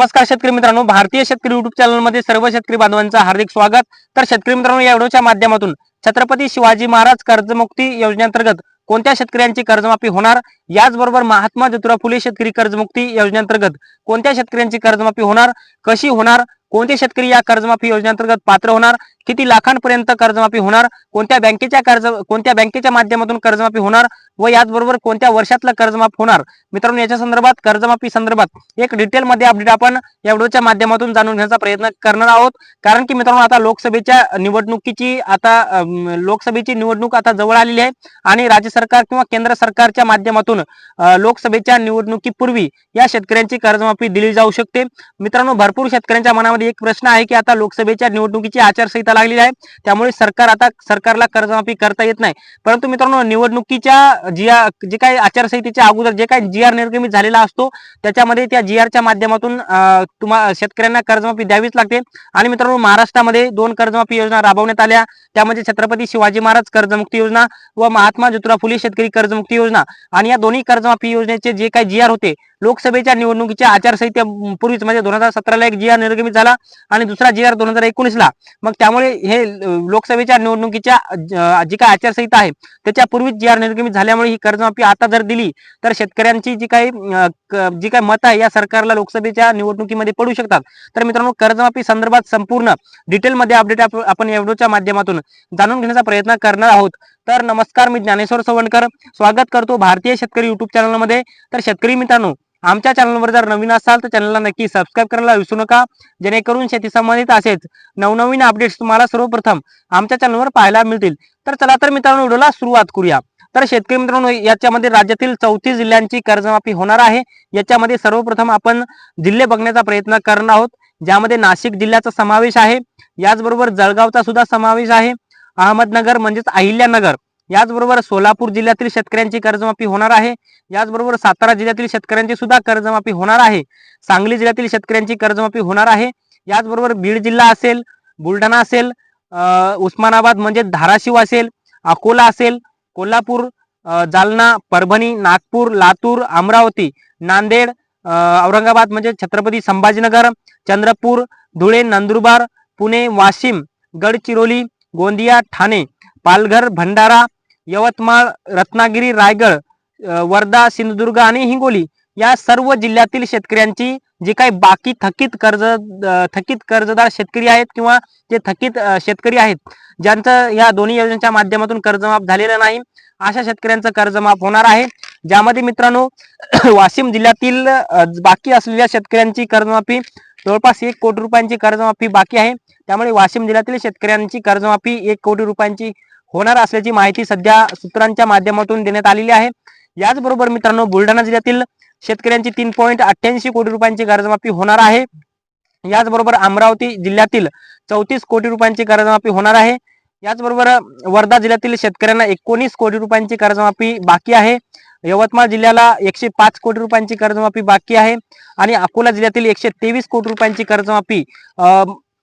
नमस्कार शेतकरी मित्रांनो भारतीय शेतकरी युट्यूब चॅनलमध्ये सर्व शेतकरी बांधवांचं हार्दिक स्वागत. तर शेतकरी मित्रांनो या व्हिडिओच्या माध्यमातून छत्रपती शिवाजी महाराज कर्जमुक्ती योजनेअंतर्गत कोणत्या शेतकऱ्यांची कर्जमाफी होणार? याचबरोबर महात्मा ज्योतिराव फुले शेतकरी कर्जमुक्ती योजनेअंतर्गत कोणत्या शेतकऱ्यांची कर्जमाफी होणार? कशी होणार? कोणते शेतकरी या कर्जमाफी योजनेअंतर्गत पात्र होणार? किती लाखांपर्यंत कर्जमाफी होणार? कोणत्या बँकेच्या कर्ज कोणत्या बँकेच्या माध्यमातून कर्जमाफी होणार? व याचबरोबर कोणत्या वर्षातलं कर्जमाफ होणार? मित्रांनो याच्या संदर्भात कर्जमाफी संदर्भात एक डिटेल मध्ये अपडेट आपण या व्हिडिओच्या माध्यमातून जाणून घेण्याचा प्रयत्न करणार आहोत. कारण की मित्रांनो आता लोकसभेच्या निवडणुकीची आता लोकसभेची निवडणूक आता जवळ आलेली आहे. आणि राज्य सरकार किंवा केंद्र सरकारच्या माध्यमातून लोकसभेच्या निवडणुकीपूर्वी या शेतकऱ्यांची कर्जमाफी दिली जाऊ शकते. मित्रांनो भरपूर शेतकऱ्यांच्या मनामध्ये एक प्रश्न आहे की आता लोकसभेच्या निवडणुकीची आचारसंहिता लागलेली आहे. त्यामुळे सरकार आता सरकारला कर्जमाफी करता येत नाही. परंतु मित्रांनो निवडणुकीच्या जी जे काही आचारसंहितेच्या अगोदर जे काही जी आर निर्गमित झालेला असतो त्याच्यामध्ये त्या जी आरच्या माध्यमातून तुम्हा शेतकऱ्यांना कर्जमाफी द्यावीच लागते. आणि मित्रांनो महाराष्ट्रामध्ये दोन कर्जमाफी योजना राबवण्यात आल्या. त्यामध्ये छत्रपती शिवाजी महाराज कर्जमुक्ती योजना व महात्मा ज्योतिराव फुले शेतकरी कर्जमुक्ती योजना. आणि या दोन्ही कर्जमाफी योजनेचे जे काही जी आर होते लोकसभेच्या निवडणुकीच्या आचारसंहितेपूर्वीच म्हणजे दोन हजार सतराला एक जी आर निर्गमित झाला आणि दुसरा जी आर दोन हजार एकोणीसला. मग त्यामुळे हे लोकसभेच्या निवडणुकीच्या जी काय आचारसंहिता आहे त्याच्या पूर्वीच जी आर निर्गमित झाल्यामुळे ही कर्जमाफी आता जर दिली तर शेतकऱ्यांची जी काही जी काही मत आहे या सरकारला लोकसभेच्या निवडणुकीमध्ये पडू शकतात. तर मित्रांनो कर्जमाफी संदर्भात संपूर्ण डिटेलमध्ये अपडेट आपण या व्हिडिओच्या माध्यमातून जाणून घेण्याचा प्रयत्न करणार आहोत. तर नमस्कार मी ज्ञानेश्वर सवणकर स्वागत करतो भारतीय शेतकरी युट्यूब चॅनलमध्ये तर शेतकरी मित्रांनो आमच्या चॅनलवर जर नवीन असाल तर चॅनलला नक्की सबस्क्राईब करायला विसरू नका. जेणेकरून शेती संबंधित असेच नवनवीन अपडेट्स तुम्हाला सर्वप्रथम आमच्या चॅनलवर पाहायला मिळतील. तर चला तर मित्रांनो व्हिडिओला सुरुवात करूया. तर शेतकरी मित्रांनो याच्यामध्ये राज्यातील चौतीस जिल्ह्यांची कर्जमाफी होणार आहे. याच्यामध्ये सर्वप्रथम आपण जिल्हे बघण्याचा प्रयत्न करणार आहोत ज्यामध्ये नाशिक जिल्ह्याचा समावेश आहे. याचबरोबर जळगावचा सुद्धा समावेश आहे. अहमदनगर म्हणजेच अहिल्यानगर. याचबरोबर सोलापूर जिल्ह्यातील शेतकऱ्यांची कर्जमाफी होणार आहे. याचबरोबर सातारा जिल्ह्यातील शेतकऱ्यांची सुद्धा कर्जमाफी होणार आहे. सांगली जिल्ह्यातील शेतकऱ्यांची कर्जमाफी होणार आहे. याचबरोबर बीड जिल्हा असेल बुलढाणा असेल उस्मानाबाद म्हणजे धाराशिव असेल अकोला असेल कोल्हापूर जालना परभणी नागपूर लातूर अमरावती नांदेड औरंगाबाद म्हणजे छत्रपती संभाजीनगर चंद्रपूर धुळे नंदुरबार पुणे वाशिम गडचिरोली गोंदिया ठाणे पालघर भंडारा यवतमाळ रत्नागिरी रायगड वर्धा सिंधुदुर्ग आणि हिंगोली या सर्व जिल्ह्यातील शेतकऱ्यांची जी काही बाकी थकीत कर्ज थकीत कर्जदार शेतकरी आहेत किंवा जे थकीत शेतकरी आहेत ज्यांचं या दोन्ही योजनेच्या माध्यमातून कर्जमाफ झालेलं नाही अशा शेतकऱ्यांचं कर्जमाफ होणार आहे. ज्यामध्ये मित्रांनो वाशिम जिल्ह्यातील बाकी असलेल्या शेतकऱ्यांची कर्जमाफी जवळपास एक कोटी रुपयांची कर्जमाफी बाकी आहे. त्यामुळे वाशिम जिल्ह्यातील शेतकऱ्यांची कर्जमाफी एक कोटी रुपयांची होणार असल्याची माहिती सध्या सूत्रांच्या माध्यमातून देण्यात आलेली आहे. याचबरोबर मित्रांनो बुलढाणा जिल्ह्यातील शेतकऱ्यांची तीन पॉईंट अठ्ठ्याऐंशी कोटी रुपयांची कर्जमाफी होणार आहे. याचबरोबर अमरावती जिल्ह्यातील चौतीस कोटी रुपयांची कर्जमाफी होणार आहे. याचबरोबर वर्धा जिल्ह्यातील शेतकऱ्यांना एकोणीस कोटी रुपयांची कर्जमाफी बाकी आहे. यवतमाळ जिल्ह्याला एकशे पाच कोटी रुपयांची कर्जमाफी बाकी आहे. आणि अकोला जिल्ह्यातील एकशे तेवीस कोटी रुपयांची कर्जमाफी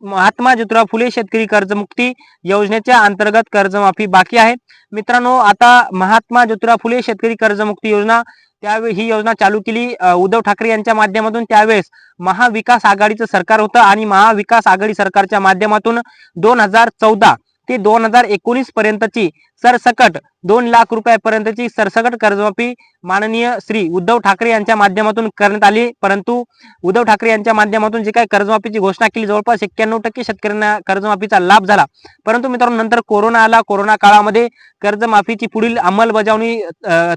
महात्मा ज्योतिराव फुले शेतकरी कर्जमुक्ती योजनेच्या अंतर्गत कर्जमाफी बाकी आहे. मित्रांनो आता महात्मा ज्योतिराव फुले शेतकरी कर्जमुक्ती योजना त्यावेळी ही योजना चालू केली. उद्धव ठाकरे यांच्या माध्यमातून त्यावेळेस महाविकास आघाडीचं सरकार होतं आणि महाविकास आघाडी सरकारच्या माध्यमातून दोन हजार चौदा ते दोन हजार एकोणीस पर्यंतची सरसकट दोन लाख रुपयापर्यंतची सरसकट कर्जमाफी माननीय श्री उद्धव ठाकरे यांच्या माध्यमातून करण्यात आली. परंतु उद्धव ठाकरे यांच्या माध्यमातून जे काही कर्जमाफीची घोषणा केली जवळपास एक्क्याण्णव टक्के शेतकऱ्यांना कर्जमाफीचा लाभ झाला. परंतु मित्रांनो नंतर कोरोना आला. कोरोना काळामध्ये कर्जमाफीची पुढील अंमलबजावणी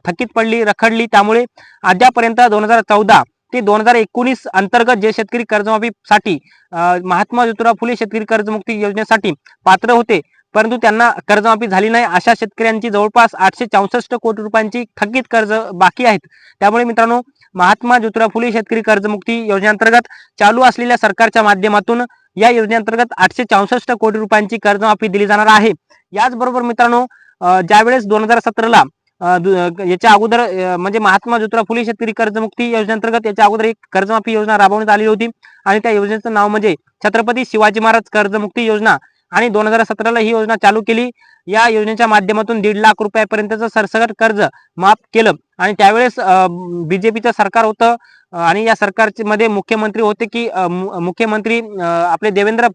थकीत पडली रखडली. त्यामुळे अद्यापर्यंत दोन हजार चौदा ते दोन हजार एकोणीस अंतर्गत जे शेतकरी कर्जमाफीसाठी महात्मा ज्योतिराव फुले शेतकरी कर्जमुक्ती योजनेसाठी पात्र होते परंतु त्यांना कर्जमाफी झाली नाही. अशा शेतकऱ्यांची जवळपास आठशे चौसष्ट कोटी रुपयांची थकीत कर्ज बाकी आहेत. त्यामुळे मित्रांनो महात्मा ज्योतिराव फुले शेतकरी कर्जमुक्ती योजनेअंतर्गत चालू असलेल्या सरकारच्या माध्यमातून या योजनेअंतर्गत आठशे चौसष्ट कोटी रुपयांची कर्जमाफी दिली जाणार आहे. याचबरोबर मित्रांनो ज्यावेळेस दोन हजार सतराला याच्या अगोदर म्हणजे महात्मा ज्योतिराव फुले शेतकरी कर्जमुक्ती योजनेअंतर्गत याच्या अगोदर एक कर्जमाफी योजना राबवण्यात आली होती. आणि त्या योजनेचं नाव म्हणजे छत्रपती शिवाजी महाराज कर्जमुक्ती योजना. आणि दोन हजार सतराला ही योजना चालू केली. या योजनेच्या माध्यमातून दीड लाख रुपयापर्यंतचं सरसकट कर्ज माफ केलं. आणि त्यावेळेस बीजेपीचं सरकार होतं. आणि या सरकारचे मध्ये मुख्यमंत्री होते की मुख्यमंत्री आपले देवेंद्र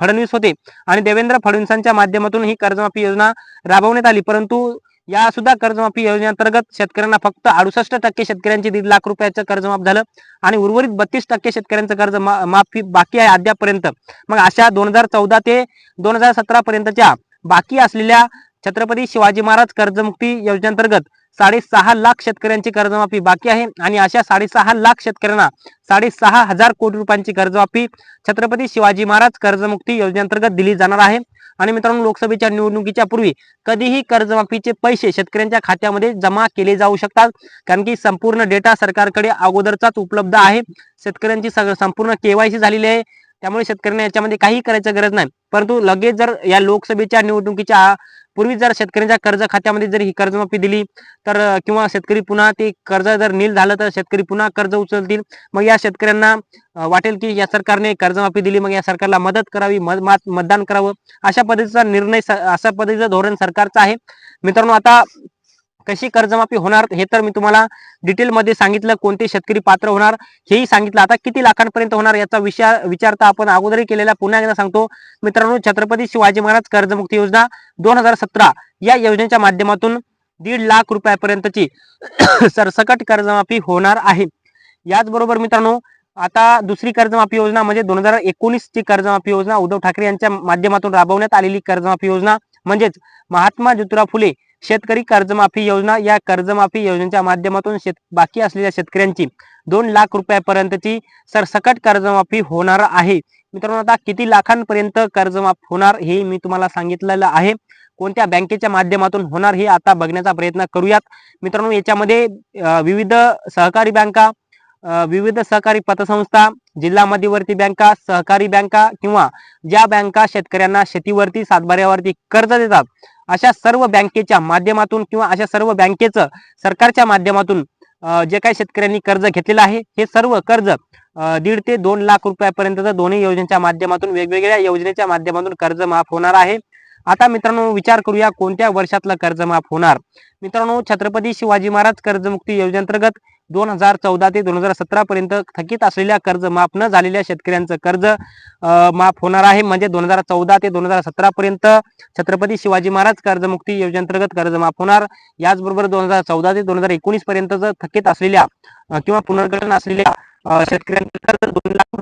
फडणवीस होते. आणि देवेंद्र फडणवीसांच्या माध्यमातून ही कर्जमाफी योजना राबवण्यात आली. परंतु या सुद्धा कर्जमाफी योजनेअंतर्गत शेतकऱ्यांना फक्त अडुसष्ट टक्के शेतकऱ्यांचे दीड लाख रुपयाचं कर्जमाफ झालं आणि उर्वरित बत्तीस टक्के शेतकऱ्यांचं कर्ज माफी बाकी आहे अद्यापर्यंत मग अशा दोन हजार चौदा ते दोन हजार सतरा पर्यंतच्या बाकी असलेल्या छत्रपती शिवाजी महाराज कर्जमुक्ती योजनेअंतर्गत साडेसहा लाख शेतकऱ्यांची कर्जमाफी बाकी आहे आणि अशा साडेसहा लाख शेतकऱ्यांना साडेसहा हजार कोटी रुपयांची कर्जमाफी छत्रपती शिवाजी महाराज कर्जमुक्ती योजनेअंतर्गत दिली जाणार आहे. आणि मित्रांनो लोकसभेच्या निवडणुकीच्या पूर्वी कधीही कर्जमाफीचे पैसे शेतकऱ्यांच्या खात्यामध्ये जमा केले जाऊ शकतात. कारण की संपूर्ण डेटा सरकारकडे अगोदरचाच उपलब्ध आहे. शेतकऱ्यांची संपूर्ण केवायसी झालेली आहे. त्यामुळे शेतकऱ्यांना याच्यामध्ये काही करायची गरज नाही. परंतु लगेच जर या लोकसभेच्या निवडणुकीच्या पूर्वी जर शेतकऱ्यांच्या कर्ज खात्यामध्ये जर ही कर्जमाफी दिली तर किंवा शेतकरी पुन्हा ते कर्ज जर नील झालं तर शेतकरी पुन्हा कर्ज उचलतील. मग या शेतकऱ्यांना वाटेल की या सरकारने कर्जमाफी दिली मग या सरकारला मदत करावी मत- मतदान करावं. अशा पद्धतीचा निर्णय अशा पद्धतीचं धोरण सरकारचं आहे. मित्रांनो आता कशी कर्जमाफी होणार हे तर मी तुम्हाला डिटेलमध्ये सांगितलं कोणते शेतकरी पात्र होणार हेही सांगितलं. आता किती लाखांपर्यंत होणार याचा विचार विचार तर आपण अगोदरही केलेला पुन्हा एकदा सांगतो. मित्रांनो छत्रपती शिवाजी महाराज कर्जमुक्ती योजना दोन हजार सतरा या योजनेच्या माध्यमातून दीड लाख रुपयापर्यंतची सरसकट कर्जमाफी होणार आहे. याचबरोबर मित्रांनो आता दुसरी कर्जमाफी योजना म्हणजे दोन हजार एकोणीस ची कर्जमाफी योजना उद्धव ठाकरे यांच्या माध्यमातून राबवण्यात आलेली कर्जमाफी योजना म्हणजेच महात्मा ज्योतिराव फुले शेतकरी कर्जमाफी योजना या कर्जमाफी योजनेच्या माध्यमातून शेत बाकी असलेल्या शेतकऱ्यांची दोन लाख रुपयापर्यंतची सरसकट कर्जमाफी होणार आहे. मित्रांनो आता किती लाखांपर्यंत कर्जमाफ होणार हे मी तुम्हाला सांगितलेलं आहे. कोणत्या बँकेच्या माध्यमातून होणार हे आता बघण्याचा प्रयत्न करूयात. मित्रांनो याच्यामध्ये विविध सहकारी बँका विविध सहकारी पतसंस्था जिल्हा मध्यवर्ती बँका सहकारी बँका किंवा ज्या बँका शेतकऱ्यांना शेतीवरती सातबाऱ्यावरती कर्ज देतात अशा सर्व बँकेच्या माध्यमातून किंवा अशा सर्व बँकेचं सरकारच्या माध्यमातून जे काही शेतकऱ्यांनी कर्ज घेतलेलं आहे हे सर्व कर्ज दीड ते दोन लाख रुपयापर्यंतचं दोन्ही योजनेच्या माध्यमातून वेगवेगळ्या योजनेच्या माध्यमातून कर्ज माफ होणार आहे. आता मित्रांनो विचार करूया कोणत्या वर्षातलं कर्ज माफ होणार? मित्रांनो छत्रपती शिवाजी महाराज कर्जमुक्ती योजनेअंतर्गत दोन हजार चौदा ते दोन हजार सतरा पर्यंत थकीत असलेल्या कर्ज माफ न झालेल्या शेतकऱ्यांचं कर्ज माफ होणार आहे. म्हणजे दोन हजार चौदा ते दोन हजार सतरा पर्यंत छत्रपती शिवाजी महाराज कर्जमुक्ती योजनेअंतर्गत कर्ज माफ होणार. याचबरोबर दोन हजार चौदा ते दोन हजार एकोणीस पर्यंत थकीत असलेल्या किंवा पुनर्गठन असलेल्या शेतकऱ्यांचं कर्ज दोन लाख